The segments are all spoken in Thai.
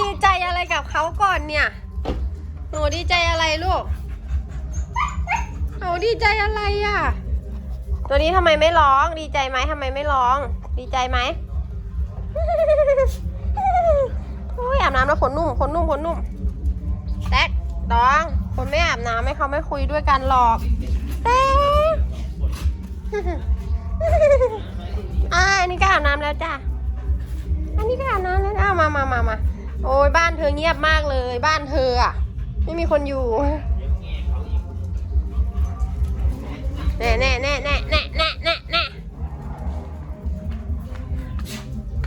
ดีใจอะไรกับเขาก่อนเนี่ย หนูดีใจอะไรลูก หนูดีใจอะไรอะ ตัวนี้ทำไมไม่ร้อง ดีใจไหมทำไมไม่ร้อง ดีใจไหมโอ้ยอาบน้ำแล้วขนนุ่มขนนุ่มขนนุ่มแท็กตอง คนไม่อาบน้ำให้เขาไม่คุยด้วยกันหรอกแท็กอ่าอันนี้ก็อาบน้ำแล้วจ้ะอันนี้ก็อาบน้ำแล้วอ้าวมามามามา โอ้ยบ้านเธอเงียบมากเลย บ้านเธออะ ไม่มีคนอยู่แน่แน่แน่แน่แน่แน่แน่แน่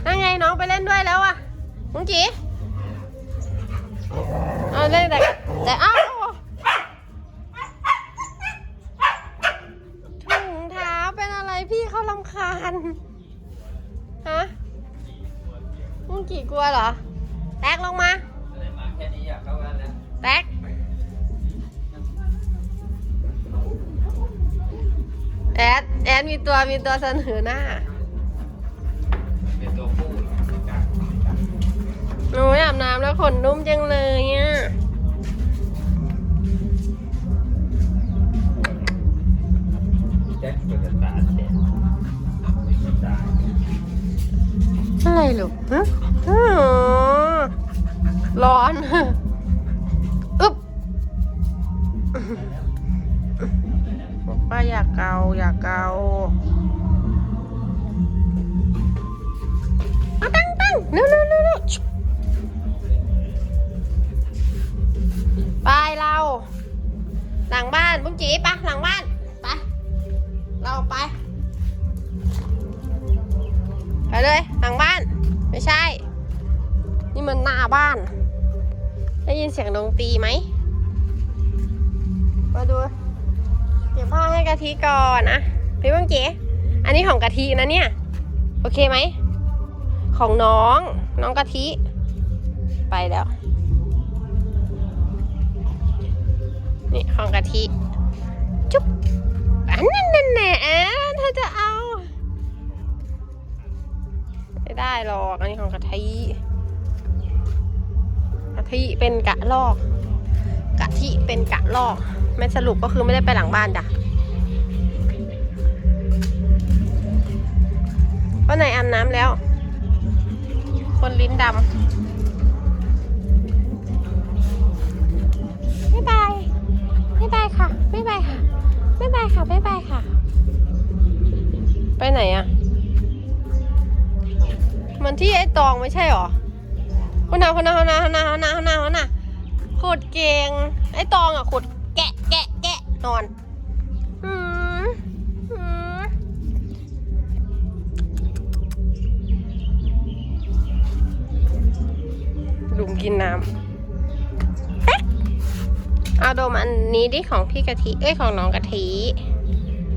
นั่นไงน้องไปเล่นด้วยแล้วอะมุงจีเอาเล่นแต่แต่อ้าวถุงเท้าเป็นอะไรพี่เขาลำคาญฮะมุงกีกลัวเหรอ แตกลงมาแตกแอดแอดมีตัวมีตัวเสนอหน้าหนูอาบน้ำแล้วขนนุ่มจังเลยอะอะไรลูกฮะ ร้อน อึ๊บบอกว่าอยากเกาอยากเกาเอาตั้งตั้งเร็วเร็วเร็วไปเรา หลังบ้านบุ้งจีปะหลังบ้านไปเราไป ไปเลยหลังบ้าน ไม่ใช่ นี่มันหน้าบ้าน ได้ยินเสียงดนตรีไหม มาดู เก็บผ้าให้กะทิก่อนนะพี่บังเก๋อันนี้ของกะทินะเนี่ย โอเคไหม ของน้องน้องกะทิ ไปแล้ว นี่ของกะทิ จุ๊บอันนั้นนั่นแหละเธอจะเอา ไม่ได้หรอก อันนี้ของกะทิกะ ทิเป็นกะลอก กะทิเป็นกะลอก ไม่สรุปก็คือไม่ได้ไปหลังบ้านจ้ะวันไหนอาบน้ำแล้ว คนลิ้นดำไม่บายไม่บายค่ะไม่บายค่ะไม่บายค่ะไม่บายค่ะ ไปไหนอะมันที่ไอ้ตองไม่ใช่หรอ คนน่ะคนน่ะคนน่ะคนน่ะคนน่ะคนน่ะคนน่ะขุดเก่ง ไอ้ตองอะขุดแกะแกะแกะนอนอืมอืมลุงกินน้ำเอาดมอันนี้ดิของพี่กะทิ เอ้ยของน้องกะทิ